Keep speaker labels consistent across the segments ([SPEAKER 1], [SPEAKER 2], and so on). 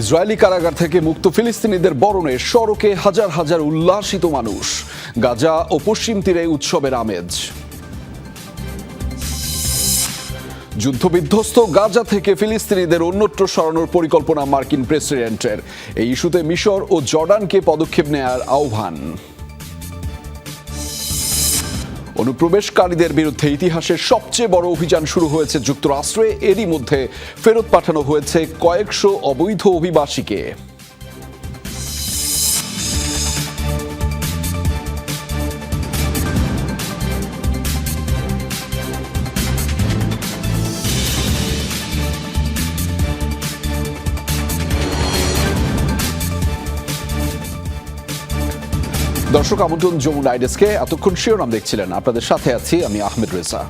[SPEAKER 1] Israeli কারাগার থেকে মুক্ত ফিলিস্তিনিদের বরণে সড়কে হাজার হাজার উল্লাসিত মানুষ। গাজা ও পশ্চিম তীরে উৎসবের আমেজ। যুদ্ধবিধ্বস্ত গাজা থেকে ফিলিস্তিনিদের অন্যত্র সরানোর পরিকল্পনা মার্কিন প্রেসিডেন্টের। এই ইস্যুতে মিশর ও জর্ডানকে পদক্ষেপ নেয়ার আহ্বান। অনুপ্রবেশকারীদের বিরুদ্ধে ইতিহাসের সবচেয়ে বড় অভিযান শুরু হয়েছে যুক্তরাষ্ট্রে। এরই মধ্যে ফেরত পাঠানো হয়েছে কয়েকশো অবৈধ অভিবাসীকে। দর্শক আমন্ত্রণ যমুনা আইডেসকে। এতক্ষণ শিরোনাম দেখছিলেন। আপনাদের সাথে আছি আমি আহমেদ রেজা।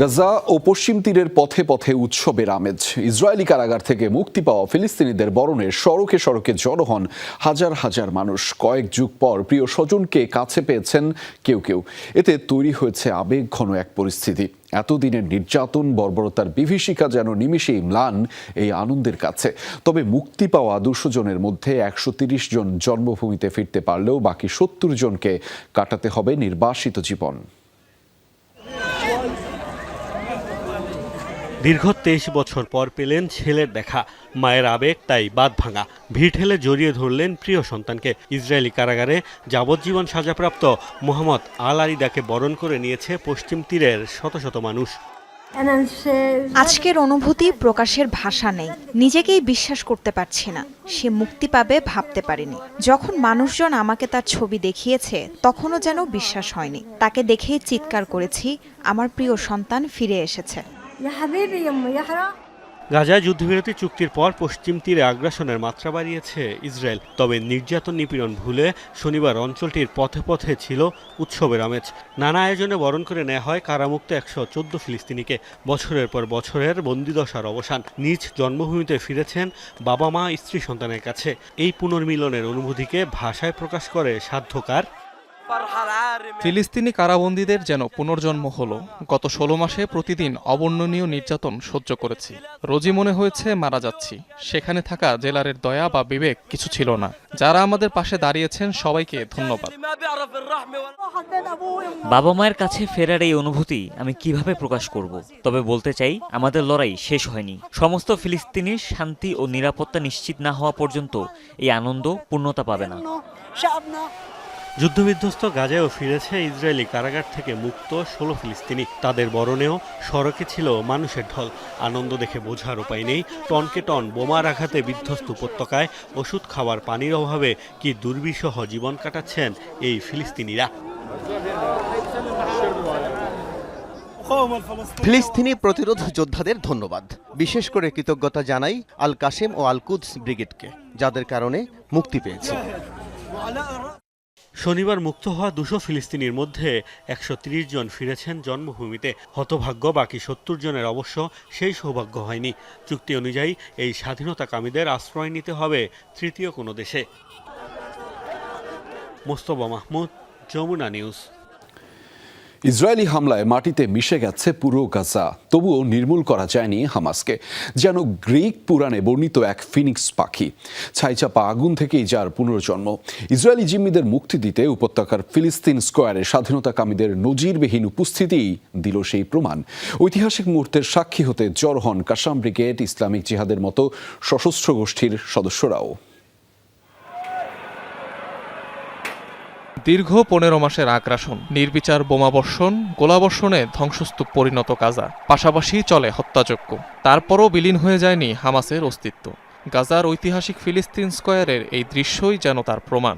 [SPEAKER 1] গাজা ও পশ্চিম তীরের পথে পথে উৎসবের আমেজ। ইসরায়েলি কারাগার থেকে মুক্তি পাওয়া ফিলিস্তিনিদের বরণে সড়কে সড়কে জড়ো হন হাজার হাজার মানুষ। কয়েক যুগ পর প্রিয় স্বজনকে কাছে পেয়েছেন কেউ কেউ। এতে তৈরি হয়েছে আবেগ ঘন এক পরিস্থিতি। এতদিনের নির্যাতন, বর্বরতার বিভীষিকা যেন নিমিষেই ম্লান এই আনন্দের কাছে। তবে মুক্তি পাওয়া দুশো জনের মধ্যে একশো তিরিশ জন জন্মভূমিতে ফিরতে পারলেও বাকি সত্তর জনকে কাটাতে হবে নির্বাসিত জীবন।
[SPEAKER 2] দীর্ঘ তেইশ বছর পর পেলেন ছেলের দেখা। মায়ের আবেগ তাই বাদ ভাঙা। ভিড় ঠেলে জড়িয়ে ধরলেন প্রিয় সন্তানকে। ইসরায়েলি কারাগারে যাবজ্জীবন সাজাপ্রাপ্ত মোহাম্মদ আল আরিদাকে বরণ করে নিয়েছে পশ্চিম তীরের শত শত মানুষ।
[SPEAKER 3] আজকের অনুভূতি প্রকাশের ভাষা নেই। নিজেকেই বিশ্বাস করতে পারছি না। সে মুক্তি পাবে ভাবতে পারিনি। যখন মানুষজন আমাকে তার ছবি দেখিয়েছে, তখনও যেন বিশ্বাস হয়নি। তাকে দেখেই চিৎকার করেছি, আমার প্রিয় সন্তান ফিরে এসেছে।
[SPEAKER 2] গাজায় যুদ্ধবিরতি চুক্তির পর পশ্চিম তীরে আগ্রাসনের মাত্রা বাড়িয়েছে ইসরায়েল। তবে নির্যাতন নিপীড়ন ভুলে শনিবার অঞ্চলটির পথে পথে ছিল উৎসবের আমেজ। নানা আয়োজনে বরণ করে নেওয়া হয় কারামুক্ত একশো চোদ্দ ফিলিস্তিনিকে। বছরের পর বছরের বন্দিদশার অবসান। নিজ জন্মভূমিতে ফিরেছেন বাবা মা স্ত্রী সন্তানের কাছে। এই পুনর্মিলনের অনুভূতিকে ভাষায় প্রকাশ করে সাধ্যকার
[SPEAKER 4] ফিলিস্তিনি কারাবন্দীদের যেন পুনর্জন্ম হল গত ষোলো মাসে প্রতিদিন অবর্ণনীয় নির্যাতন সহ্য করেছি। রোজি মনে হয়েছে মারা যাচ্ছি। সেখানে থাকা জেলারের দয়া বা বিবেক কিছু ছিল না। যারা আমাদের পাশে দাঁড়িয়েছেন সবাইকে ধন্যবাদ।
[SPEAKER 5] বাবা মায়ের কাছে ফেরার এই অনুভূতি আমি কীভাবে প্রকাশ করব? তবে বলতে চাই আমাদের লড়াই শেষ হয়নি। সমস্ত ফিলিস্তিনির শান্তি ও নিরাপত্তা নিশ্চিত না হওয়া পর্যন্ত এই আনন্দ পূর্ণতা পাবে না।
[SPEAKER 2] যুদ্ধবিধ্বস্ত গাজায়ও ফিরেছে ইসরায়েলি কারাগার থেকে মুক্ত ষোলো ফিলিস্তিনি। তাদের বরণেও সড়কে ছিল মানুষের ঢল। আনন্দ দেখে বোঝার উপায় নেই। টনকে টন বোমার আঘাতে বিধ্বস্ত উপত্যকায় ওষুধ খাওয়ার পানির অভাবে কি দুর্বিষহ জীবন কাটাচ্ছেন এই ফিলিস্তিনিরা?
[SPEAKER 6] ফিলিস্তিনি প্রতিরোধ যোদ্ধাদের ধন্যবাদ। বিশেষ করে কৃতজ্ঞতা জানাই আল কাশেম ও আল কুদস ব্রিগেডকে, যাদের কারণে মুক্তি পেয়েছে।
[SPEAKER 2] শনিবার মুক্ত হওয়া দুশো ফিলিস্তিনির মধ্যে একশো জন ফিরেছেন জন্মভূমিতে। হতভাগ্য, বাকি সত্তর জনের অবশ্য সেই সৌভাগ্য হয়নি। চুক্তি অনুযায়ী এই স্বাধীনতাকামীদের আশ্রয় নিতে হবে তৃতীয় কোনো দেশে। মোস্তবা মাহমুদ, যমুনা নিউজ।
[SPEAKER 1] ইসরায়েলি হামলায় মাটিতে মিশে গেছে পুরো গাজা। তবুও নির্মূল করা যায়নি হামাসকে, যেন গ্রিক পুরাণে বর্ণিত এক ফিনিক্স পাখি। ছাইচাপা আগুন থেকেই যার পুনর্জন্ম। ইসরায়েলি জিম্মিদের মুক্তি দিতে উপত্যকার ফিলিস্তিন স্কোয়ারে স্বাধীনতাকামীদের নজিরবিহীন উপস্থিতিই দিল সেই প্রমাণ। ঐতিহাসিক মুহূর্তের সাক্ষী হতে জড় হন কাসাম ব্রিগেড ইসলামিক জিহাদের মতো সশস্ত্র গোষ্ঠীর সদস্যরাও।
[SPEAKER 4] দীর্ঘ পনেরো মাসের আগ্রাসন, নির্বিচার বোমাবর্ষণ, গোলাবর্ষণে ধ্বংসস্তূপ পরিণত গাজা, পাশাপাশি চলে হত্যাযজ্ঞ। তারপরও বিলীন হয়ে যায়নি হামাসের অস্তিত্ব। গাজার ঐতিহাসিক ফিলিস্তিন স্কোয়ারের এই দৃশ্যই যেন তার প্রমাণ।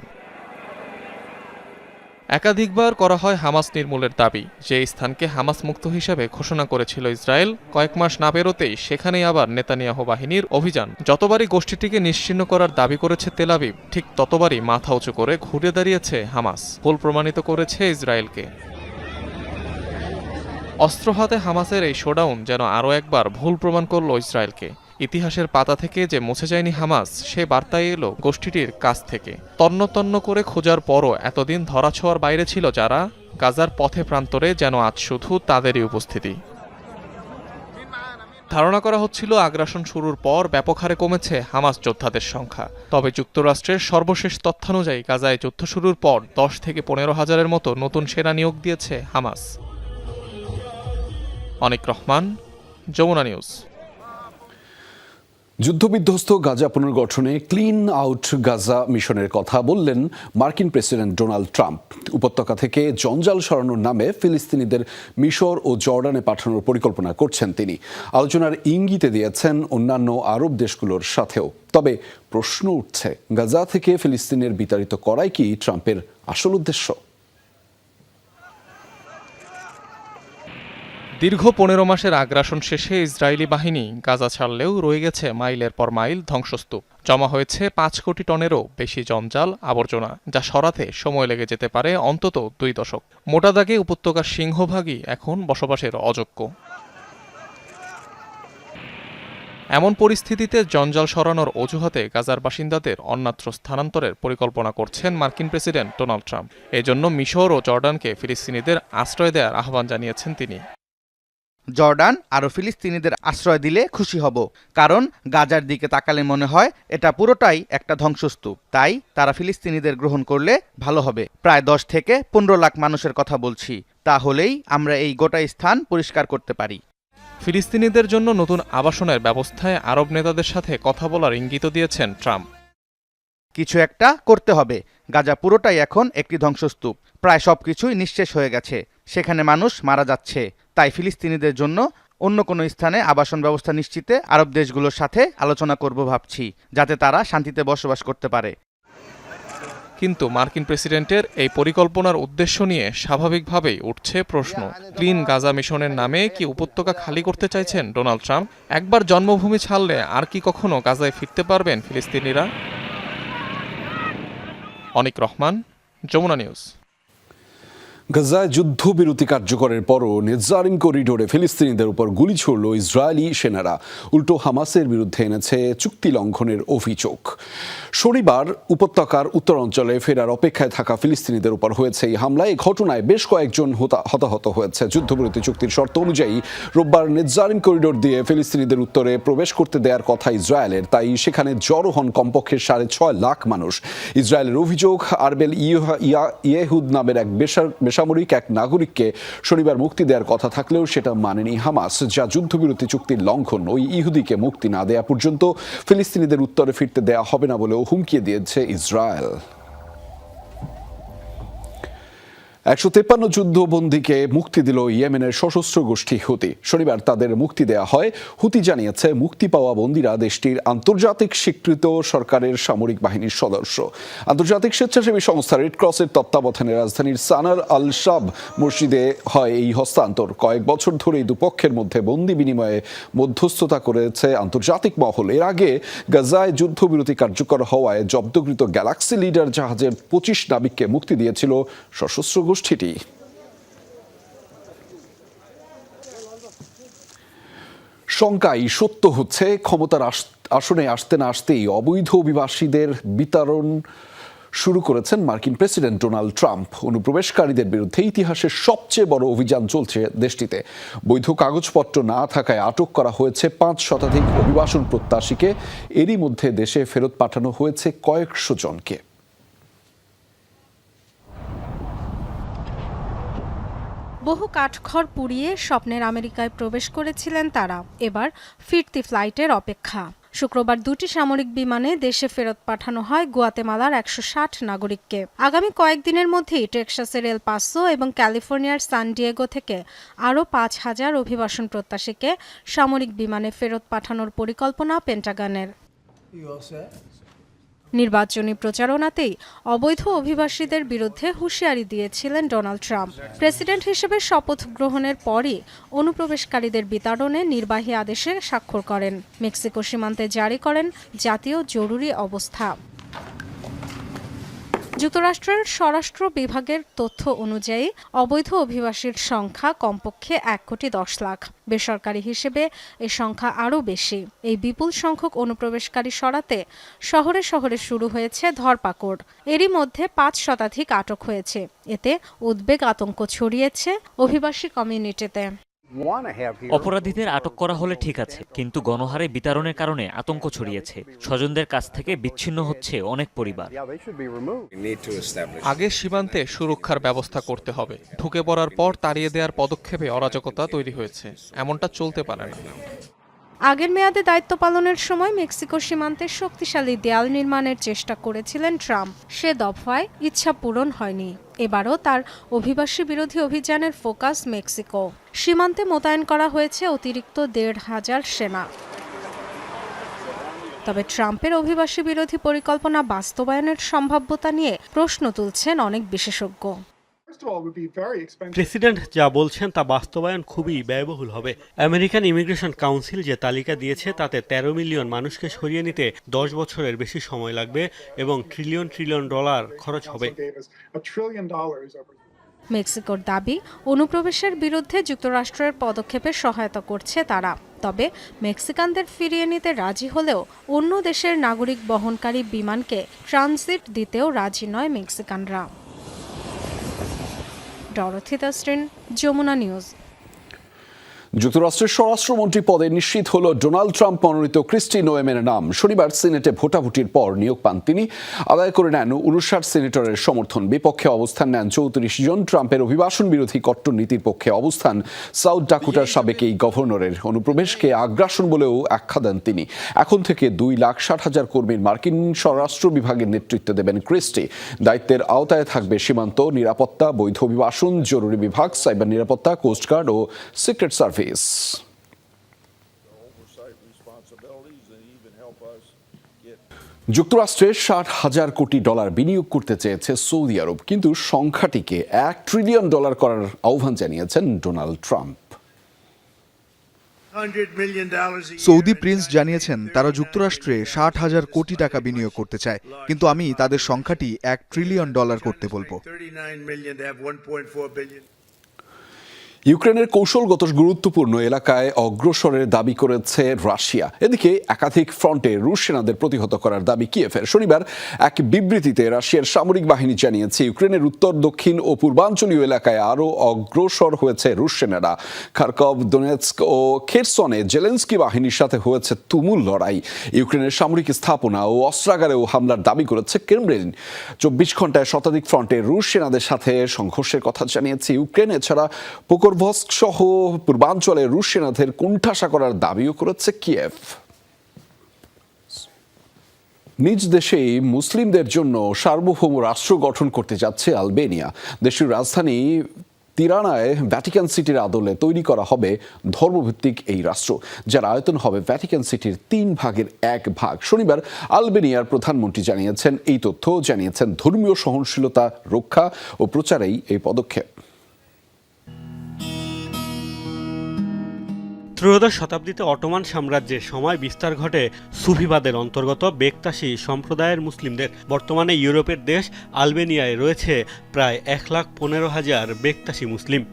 [SPEAKER 4] একাধিকবার করা হয় হামাস নির্মূলের দাবি। যে স্থানকে হামাস মুক্ত হিসেবে ঘোষণা করেছিল ইসরায়েল, কয়েক মাস না পেরোতেই সেখানেই আবার নেতানিয়াহ বাহিনীর অভিযান। যতবারই গোষ্ঠীটিকে নিশ্চিহ্ন করার দাবি করেছে তেলাবিব ঠিক ততবারই মাথা উঁচু করে ঘুরে দাঁড়িয়েছে হামাস। ভুল প্রমাণিত করেছে ইসরায়েলকে। অস্ত্র হাতে হামাসের এই শোডাউন যেন আরও একবার ভুল প্রমাণ করল ইসরায়েলকে। ইতিহাসের পাতা থেকে যে মুছে যায়নি হামাস, সে বার্তাই এলো গোষ্ঠীটির কাছ থেকে। তন্ন তন্ন করে খোঁজার পরও এতদিন ধরাছোঁয়ার বাইরে ছিল যারা, গাজার পথে প্রান্তরে যেন আজ শুধু তাদেরই উপস্থিতি। ধারণা করা হচ্ছিল আগ্রাসন শুরুর পর ব্যাপক হারে কমেছে হামাস যোদ্ধাদের সংখ্যা। তবে যুক্তরাষ্ট্রের সর্বশেষ তথ্যানুযায়ী গাজায় যুদ্ধ শুরুর পর দশ থেকে পনেরো হাজারের মতো নতুন সেনা নিয়োগ দিয়েছে হামাস। অনিক রহমান, যমুনা নিউজ।
[SPEAKER 1] যুদ্ধবিধ্বস্ত গাজা পুনর্গঠনে ক্লিন আউট গাজা মিশনের কথা বললেন মার্কিন প্রেসিডেন্ট ডোনাল্ড ট্রাম্প। উপত্যকা থেকে জঞ্জাল সরানোর নামে ফিলিস্তিনিদের মিশর ও জর্ডানে পাঠানোর পরিকল্পনা করছেন তিনি। আলোচনার ইঙ্গিতে দিয়েছেন অন্যান্য আরব দেশগুলোর সাথেও। তবে প্রশ্ন উঠছে, গাজা থেকে ফিলিস্তিনের বিতাড়িত করাই কি ট্রাম্পের আসল উদ্দেশ্য?
[SPEAKER 4] দীর্ঘ পনেরো মাসের আগ্রাসন শেষে ইসরায়েলি বাহিনী গাজা ছাড়লেও রয়ে গেছে মাইলের পর মাইল ধ্বংসস্তূপ। জমা হয়েছে পাঁচ কোটি টনেরও বেশি জঞ্জাল আবর্জনা, যা সরাতে সময় লেগে যেতে পারে অন্তত দুই দশক। মোটা দাগে উপত্যকার সিংহভাগই এখন বসবাসের অযোগ্য। এমন পরিস্থিতিতে জঞ্জাল সরানোর অজুহাতে গাজার বাসিন্দাদের অন্যত্র স্থানান্তরের পরিকল্পনা করছেন মার্কিন প্রেসিডেন্ট ডোনাল্ড ট্রাম্প। এজন্য মিশর ও জর্ডানকে ফিলিস্তিনিদের আশ্রয় দেওয়ার আহ্বান জানিয়েছেন তিনি।
[SPEAKER 7] জর্ডান আরও ফিলিস্তিনিদের আশ্রয় দিলে খুশি হব। কারণ গাজার দিকে তাকালে মনে হয় এটা পুরোটাই একটা ধ্বংসস্তূপ। তাই তারা ফিলিস্তিনিদের গ্রহণ করলে ভালো হবে। প্রায় দশ থেকে পনেরো লাখ মানুষের কথা বলছি। তাহলেই আমরা এই গোটা স্থান পরিষ্কার করতে পারি।
[SPEAKER 4] ফিলিস্তিনিদের জন্য নতুন আবাসনের ব্যবস্থায় আরব নেতাদের সাথে কথা বলার ইঙ্গিত দিয়েছেন ট্রাম্প।
[SPEAKER 7] কিছু একটা করতে হবে। গাজা পুরোটাই এখন একটি ধ্বংসস্তূপ। প্রায় সবকিছুই নিঃশেষ হয়ে গেছে। সেখানে মানুষ মারা যাচ্ছে। তাই ফিলিস্তিনিদের জন্য অন্য কোনো স্থানে আবাসন ব্যবস্থা নিশ্চিতে আরব দেশগুলোর সাথে আলোচনা করব ভাবছি, যাতে তারা শান্তিতে বসবাস করতে পারে।
[SPEAKER 4] কিন্তু মার্কিন প্রেসিডেন্টের এই পরিকল্পনার উদ্দেশ্য নিয়ে স্বাভাবিকভাবেই উঠছে প্রশ্ন। ক্লিন গাজা মিশনের নামে কি উপত্যকা খালি করতে চাইছেন ডোনাল্ড ট্রাম্প? একবার জন্মভূমি ছাড়লে আর কি কখনো গাজায় ফিরতে পারবেন ফিলিস্তিনিরা? অনিক রহমান, যমুনা নিউজ।
[SPEAKER 1] গাজায় যুদ্ধবিরতি কার্যকরের পরও নেজারিম করিডোরে ফিলিস্তিনিদের উপর গুলি ছুড়ল ইসরায়েলি সেনারা। উল্টো হামাসের বিরুদ্ধে এনেছে চুক্তি লঙ্ঘনের অভিযোগ। শনিবার উপত্যকার উত্তরাঞ্চলে ফেরার অপেক্ষায় থাকা ফিলিস্তিনিদের উপর হয়েছে এই হামলায়। ঘটনায় বেশ কয়েকজন হতা- হতাহত হয়েছে। যুদ্ধবিরতি চুক্তির শর্ত অনুযায়ী রোববার নেজারিম করিডোর দিয়ে ফিলিস্তিনিদের উত্তরে প্রবেশ করতে দেওয়ার কথা ইসরায়েলের। তাই সেখানে জড়ো হন কমপক্ষে সাড়ে ছয় লাখ মানুষ। ইসরায়েলের অভিযোগ আরবেল ইয়া- ইয়েহুদ নামের এক বেসার- বেসামরিক এক নাগরিককে শনিবার মুক্তি দেওয়ার কথা থাকলেও সেটা মানেনি হামাস, যা যুদ্ধবিরতি চুক্তির লঙ্ঘন। ওই ইহুদিকে মুক্তি না দেয়া পর্যন্ত ফিলিস্তিনিদের উত্তরে ফিরতে দেয়া হবে না বলেও হুমকি দিয়েছে ইসরায়েল। একশো তেপ্পান্ন যুদ্ধবন্দীকে মুক্তি দিল ইয়েমেনের সশস্ত্র গোষ্ঠী হুতি। শনিবার তাদের মুক্তি দেয়া হয়। হুতি জানিয়েছে, মুক্তি পাওয়া বন্দীরা দেশটির আন্তর্জাতিক স্বীকৃত সরকারের সামরিক বাহিনীর সদস্য। আন্তর্জাতিক স্বেচ্ছাসেবী সংস্থা রেড ক্রসের তত্ত্বাবধানে রাজধানীর সানার আল শাব মসজিদে হয় এই হস্তান্তর। কয়েক বছর ধরেই দুপক্ষের মধ্যে বন্দি বিনিময়ে মধ্যস্থতা করেছে আন্তর্জাতিক মহল। এর আগে গাজায় যুদ্ধবিরতি কার্যকর হওয়ায় জব্দকৃত গ্যালাক্সি লিডার জাহাজের পঁচিশ নাবিককে মুক্তি দিয়েছিল সশস্ত্র গোষ্ঠীটি শঙ্কাই সত্য হচ্ছে, ক্ষমতার আস- আসনে আসতে না আসতেই অবৈধ অভিবাসীদের বিতরণ শুরু করেছেন মার্কিন প্রেসিডেন্ট ডোনাল্ড ট্রাম্প। অনুপ্রবেশকারীদের বিরুদ্ধে ইতিহাসের সবচেয়ে বড় অভিযান চলছে দেশটিতে। বৈধ কাগজপত্র না থাকায় আটক করা হয়েছে পাঁচ শতাধিক অভিবাসন প্রত্যাশীকে। এরই মধ্যে দেশে ফেরত পাঠানো হয়েছে কয়েকশো জনকে।
[SPEAKER 8] বহু কাঠখড় পুড়িয়ে স্বপ্নের আমেরিকায় প্রবেশ করেছিলেন তারা। এবার ফিরতি ফ্লাইটের অপেক্ষা। শুক্রবার দুটি সামরিক বিমানে দেশে ফেরত পাঠানো হয় গুয়াতেমালার একশো ষাট নাগরিককে। আগামী কয়েকদিনের মধ্যেই টেক্সাসের এল পাসো এবং ক্যালিফোর্নিয়ার সান ডিয়েগো থেকে আরও পাঁচ হাজার অভিবাসন প্রত্যাশীকে সামরিক বিমানে ফেরত পাঠানোর পরিকল্পনা পেন্টাগানের। নির্বাচনী প্রচারণাতেই অবৈধ অভিবাসীদের বিরুদ্ধে হুঁশিয়ারি দিয়েছিলেন ডোনাল্ড ট্রাম্প। প্রেসিডেন্ট হিসেবে শপথ গ্রহণের পরই অনুপ্রবেশকারীদের বিতাড়নে নির্বাহী আদেশে স্বাক্ষর করেন। মেক্সিকো সীমান্তে জারি করেন জাতীয় জরুরি অবস্থা। যুক্তরাষ্ট্রের স্বরাষ্ট্র বিভাগের তথ্য অনুযায়ী, অবৈধ অভিবাসীর সংখ্যা কমপক্ষে এক কোটি দশ লাখ। বেসরকারি হিসেবে এ সংখ্যা আরও বেশি। এই বিপুল সংখ্যক অনুপ্রবেশকারী সরাতে শহরে শহরে শুরু হয়েছে ধরপাকড়। এরই মধ্যে পাঁচ শতাধিক আটক হয়েছে। এতে উদ্বেগ আতঙ্ক ছড়িয়েছে অভিবাসী কমিউনিটিতে।
[SPEAKER 5] অপরাধীদের আটক করা হলে ঠিক আছে কিন্তু গণহারে বিতরণের কারণে আতঙ্ক ছড়িয়েছে। স্বজনদের কাছ থেকে বিচ্ছিন্ন হচ্ছে অনেক পরিবার।
[SPEAKER 4] আগে সীমান্তে সুরক্ষার ব্যবস্থা করতে হবে। ঢুকে পড়ার পর তাড়িয়ে দেওয়ার পদক্ষেপে অরাজকতা তৈরি হয়েছে। এমনটা চলতে পারে না।
[SPEAKER 8] আগের মেয়াদে দায়িত্ব পালনের সময় মেক্সিকো সীমান্তে শক্তিশালী দেয়াল নির্মাণের চেষ্টা করেছিলেন ট্রাম্প। সে দফায় ইচ্ছা পূরণ হয়নি। এবারও তার অভিবাসী বিরোধী অভিযানের ফোকাস মেক্সিকো। সীমান্তে মোতায়েন করা হয়েছে অতিরিক্ত দেড় হাজার সেনা। তবে ট্রাম্পের অভিবাসী বিরোধী পরিকল্পনা বাস্তবায়নের সম্ভাব্যতা নিয়ে প্রশ্ন তুলছেন অনেক বিশেষজ্ঞ।
[SPEAKER 2] প্রেসিডেন্ট যা বলছেন তা বাস্তবায়ন খুবই ব্যয়বহুল হবে। আমেরিকান ইমিগ্রেশন কাউন্সিল যে তালিকা দিয়েছে তাতে তেরো মিলিয়ন মানুষকে সরিয়ে নিতে দশ বছরের বেশি সময় লাগবে এবং ট্রিলিয়ন ট্রিলিয়ন ডলার খরচ হবে।
[SPEAKER 8] মেক্সিকোর দাবি অনুপ্রবেশের বিরুদ্ধে যুক্তরাষ্ট্রের পদক্ষেপে সহায়তা করছে তারা। তবে মেক্সিকানদের ফিরিয়ে নিতে রাজি হলেও অন্য দেশের নাগরিক বহনকারী বিমানকে ট্রানজিট দিতেও রাজি নয় মেক্সিকানরা। ডরথি দাস্টেন যমুনা নিউজ।
[SPEAKER 1] যুক্তরাষ্ট্রের স্বরাষ্ট্রমন্ত্রী পদে নিশ্চিত হল ডোনাল্ড ট্রাম্প মনোনীত ক্রিস্টি নোয়েমের নাম। শনিবার সিনেটে ভোটাভুটির পর নিয়োগ পান তিনি। আদায় করে নেন উনষাট সিনেটরের সমর্থন। বিপক্ষে অবস্থান নেন চৌত্রিশ জন। ট্রাম্পের অভিবাসন বিরোধী কট্টর নীতির পক্ষে অবস্থান। সাউথ ডাকুটার সাবেক এই গভর্নরের অনুপ্রবেশকে আগ্রাসন বলেও আখ্যা দেন তিনি। এখন থেকে দুই লাখ ষাট হাজার কর্মীর মার্কিন স্বরাষ্ট্র বিভাগের নেতৃত্ব দেবেন ক্রিস্টি। দায়িত্বের আওতায় থাকবে সীমান্ত নিরাপত্তা, বৈধ অভিবাসন, জরুরি বিভাগ, সাইবার নিরাপত্তা কোস্টগার্ড ও সিক্রেট সার্ভিস। যুক্তরাষ্ট্রে ষাট হাজার কোটি ডলার বিনিয়োগ করতে চেয়েছে সৌদি আরব কিন্তু সংখ্যাটিকে এক ট্রিলিয়ন ডলার করার আহ্বান জানিয়েছেন ডোনাল্ড ট্রাম্প।
[SPEAKER 9] সৌদি প্রিন্স জানিয়েছেন তারা যুক্তরাষ্ট্রে ষাট হাজার কোটি টাকা বিনিয়োগ করতে চায় কিন্তু আমি তাদের সংখ্যাটি এক ট্রিলিয়ন ডলার করতে বলব।
[SPEAKER 1] ইউক্রেনের কৌশলগত গুরুত্বপূর্ণ এলাকায় অগ্রসরের দাবি করেছে রাশিয়া। এদিকে একাধিক ফ্রন্টে রুশ সেনাদের প্রতিহত করার দাবি কিয়েফের শনিবার এক বিবৃতিতে রাশিয়ার সামরিক বাহিনী জানিয়েছে, ইউক্রেনের উত্তর, দক্ষিণ ও পূর্বাঞ্চলীয় এলাকায় আরও অগ্রসর হয়েছে রুশ সেনারা। খারকভ, দোনেৎস্ক ও খেরসনে জেলেন্সকি বাহিনীর সাথে হয়েছে তুমুল লড়াই। ইউক্রেনের সামরিক স্থাপনা ও অস্ত্রাগারেও হামলার দাবি করেছে ক্রেমলিন। চব্বিশ ঘন্টায় শতাধিক ফ্রন্টে রুশ সেনাদের সাথে সংঘর্ষের কথা জানিয়েছে ইউক্রেন। এছাড়া পোকরভস্ক সহ পূর্বাঞ্চলে রুশ সেনাদের কোণঠাসা করার দাবিও করেছে কিয়েভ। নিজ দেশেই মুসলিমদের জন্য সার্বভৌম রাষ্ট্র গঠন করতে যাচ্ছে আলবেনিয়া। দেশের রাজধানী তিরানায় ভ্যাটিকান সিটির আদলে তৈরি করা হবে ধর্মভিত্তিক এই রাষ্ট্র, যার আয়তন হবে ভ্যাটিকান সিটির তিন ভাগের এক ভাগ। শনিবার আলবেনিয়ার প্রধানমন্ত্রী জানিয়েছেন এই তথ্য, জানিয়েছেন ধর্মীয় সহনশীলতা, রক্ষা ও প্রচারেই এই পদক্ষেপ।
[SPEAKER 2] ত্রয়োদশ শতাব্দীতে অটোমান সাম্রাজ্যের সময় বিস্তার ঘটে সুফিবাদের অন্তর্গত বেকতাসী সম্প্রদায়ের মুসলিমদের। বর্তমানে ইউরোপের দেশ আলবেনিয়ায় রয়েছে প্রায় এক লাখ পনেরো হাজার বেকতাসী মুসলিম।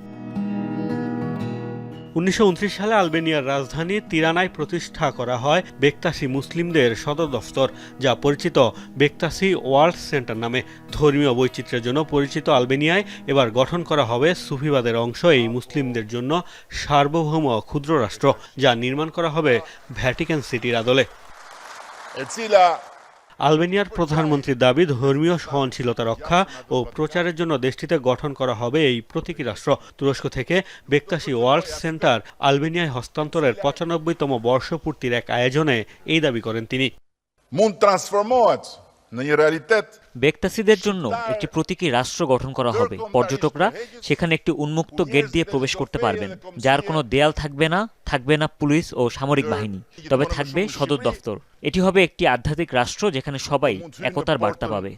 [SPEAKER 2] উনিশশো উনত্রিশ সালে আলবেনিয়ার রাজধানী তিরানায় প্রতিষ্ঠা করা হয় বেকতাসি মুসলিমদের সদর দফতর, যা পরিচিত বেকতাসি ওয়ার্ল্ড সেন্টার নামে ধর্মীয় বৈচিত্র্যের জন্য পরিচিত আলবেনিয়ায় এবার গঠন করা হবে সুফিবাদের অংশ এই মুসলিমদের জন্য সার্বভৌম ক্ষুদ্র রাষ্ট্র, যা নির্মাণ করা হবে ভ্যাটিকান সিটির আদলে। আলবেনিয়ার প্রধানমন্ত্রীর দাবি ধর্মীয় সহনশীলতা রক্ষা ও প্রচারের জন্য দেশটিতে গঠন করা হবে এই প্রতীকী রাষ্ট্র। তুরস্ক থেকে বেক্তাসি ওয়ার্ল্ড সেন্টার আলবেনিয়ায় হস্তান্তরের পঁচানব্বইতম বর্ষপূর্তির এক আয়োজনে এই দাবি করেন তিনি।
[SPEAKER 5] বেকতাসিদের জন্য একটি প্রতীকী রাষ্ট্র গঠন করা হবে। পর্যটকরা সেখানে একটি উন্মুক্ত গেট দিয়ে প্রবেশ করতে পারবেন যার কোনো দেয়াল থাকবে না থাকবে না পুলিশ ও সামরিক বাহিনী তবে থাকবে সদর দফতর। এটি হবে একটি আধ্যাত্মিক রাষ্ট্র যেখানে সবাই একতার বার্তা পাবে।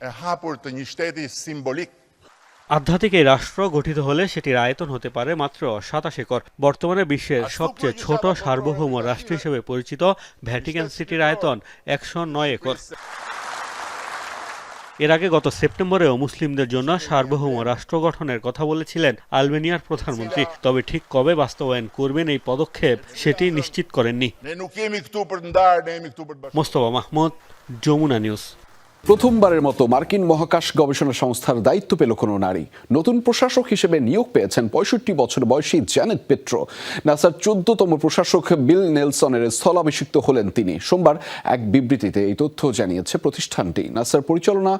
[SPEAKER 2] আধ্যাত্মিক এই রাষ্ট্র গঠিত হলে সেটির আয়তন হতে পারে মাত্র সাতাশ একর। বর্তমানে বিশ্বের সবচেয়ে ছোট সার্বভৌম রাষ্ট্র হিসেবে পরিচিত ভ্যাটিকান সিটির আয়তন একশো নয় একর। এর আগে গত সেপ্টেম্বরেও মুসলিমদের জন্য সার্বভৌম রাষ্ট্র গঠনের কথা বলেছিলেন আলবেনিয়ার প্রধানমন্ত্রী। তবে ঠিক কবে বাস্তবায়ন করবেন এই পদক্ষেপ সেটি নিশ্চিত করেননি। মোস্তফা মাহমুদ যমুনা নিউজ।
[SPEAKER 1] প্রথমবারের মতো মার্কিন মহাকাশ গবেষণা সংস্থার দায়িত্ব পেল কোনো নারী। নতুন প্রশাসক হিসেবে নিয়োগ পেয়েছেন পঁয়ষট্টি বছর বয়সী জ্যানেট পেট্রো নাসার চোদ্দতম প্রশাসক বিল নেলসনের স্থলাভিষিক্ত হলেন তিনি। সোমবার এক বিবৃতিতে এই তথ্য জানিয়েছে প্রতিষ্ঠানটি। নাসার পরিচালনা,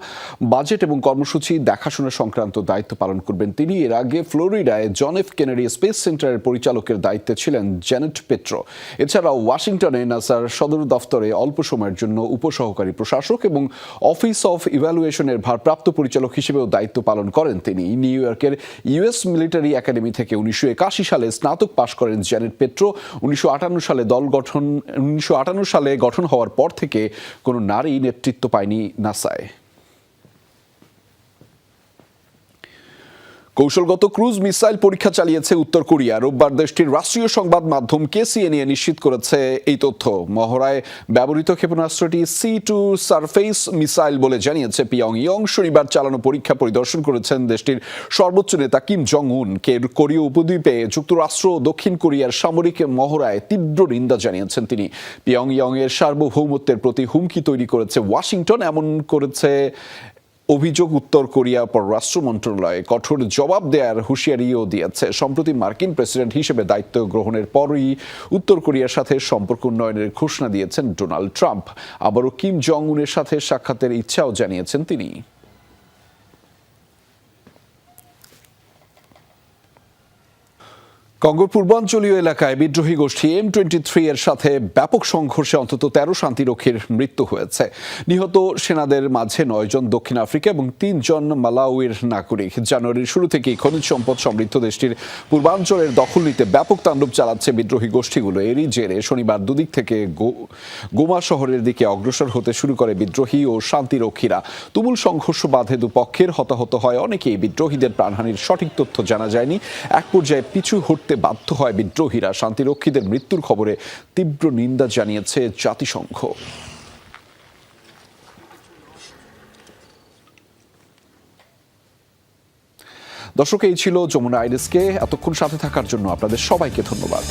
[SPEAKER 1] বাজেট এবং কর্মসূচি, দেখাশোনা সংক্রান্ত দায়িত্ব পালন করবেন তিনি। এর আগে ফ্লোরিডায় জন এফ কেনেডি স্পেস সেন্টারের পরিচালকের দায়িত্বে ছিলেন জ্যানেট পেট্রো এছাড়াও ওয়াশিংটনে নাসার সদর দফতরে অল্প সময়ের জন্য উপসহকারী প্রশাসক এবং অফিস অফ ইভ্যালুয়েশনের ভারপ্রাপ্ত পরিচালক হিসেবেও দায়িত্ব পালন করেন তিনি। নিউ ইয়র্কের ইউএস মিলিটারি একাডেমি থেকে উনিশশো একাশি সালে স্নাতক পাশ করেন জ্যানেট পেট্রো। উনিশশো আটান্ন সালে দল গঠন উনিশশো আটান্ন সালে গঠন হওয়ার পর থেকে কোনো নারী নেতৃত্ব পায়নি নাসায়। কৌশলগত ক্রুজ মিসাইল পরীক্ষা চালিয়েছে উত্তর কোরিয়া। রোববার দেশটির রাষ্ট্রীয় সংবাদ মাধ্যম কেসিএনএ নিশ্চিত করেছে এই তথ্য। মহড়ায় ব্যবহৃত ক্ষেপণাস্ত্রটি সি টু সারফেস মিসাইল বলে জানিয়েছে পিয়ং ইয়ং শনিবার চালানো পরীক্ষা পরিদর্শন করেছেন দেশটির সর্বোচ্চ নেতা কিম জং উন কে কোরীয় উপদ্বীপে যুক্তরাষ্ট্র ও দক্ষিণ কোরিয়ার সামরিক মহড়ায় তীব্র নিন্দা জানিয়েছেন তিনি। পিয়ং ইয়ং এর সার্বভৌমত্বের প্রতি হুমকি তৈরি করেছে ওয়াশিংটন, এমন করেছে অভিযোগ উত্তর কোরিয়া পররাষ্ট্র মন্ত্রণালয়ে কঠোর জবাব দেওয়ার হুঁশিয়ারিও দিয়েছে। সম্প্রতি মার্কিন প্রেসিডেন্ট হিসেবে দায়িত্ব গ্রহণের পরই উত্তর কোরিয়ার সাথে সম্পর্ক উন্নয়নের ঘোষণা দিয়েছেন ডোনাল্ড ট্রাম্প। আবারও কিম জং উনের সাথে সাক্ষাতের ইচ্ছাও জানিয়েছেন তিনি। কঙ্গোর পূর্বাঞ্চলীয় এলাকায় বিদ্রোহী গোষ্ঠী এম টোয়েন্টি থ্রি এর সাথে ব্যাপক সংঘর্ষে অন্তত তেরো শান্তিরক্ষীর মৃত্যু হয়েছে। নিহত সেনাদের মাঝে নয়জন দক্ষিণ আফ্রিকা এবং তিনজন মালাউইর নাগরিক। জানুয়ারির শুরু থেকেই খনিজ সম্পদ সমৃদ্ধ দেশটির পূর্বাঞ্চলের দখল নিতে ব্যাপক তাণ্ডব চালাচ্ছে বিদ্রোহী গোষ্ঠীগুলো। এরই জেরে শনিবার দুদিক থেকে গোমা শহরের দিকে অগ্রসর হতে শুরু করে বিদ্রোহী ও শান্তিরক্ষীরা। তুমুল সংঘর্ষ বাধে দুপক্ষের হতাহত হয় অনেকেই। বিদ্রোহীদের প্রাণহানির সঠিক তথ্য জানা যায়নি। এক পর্যায়ে পিছু হটতে বাধ্য হয় বিদ্রোহীরা। শান্তিরক্ষীদের মৃত্যুর খবরে তীব্র নিন্দা জানিয়েছে জাতিসংঘ। দর্শক, এই ছিল যমুনা আইরিসকে। এতক্ষণ সাথে থাকার জন্য আপনাদের সবাইকে ধন্যবাদ।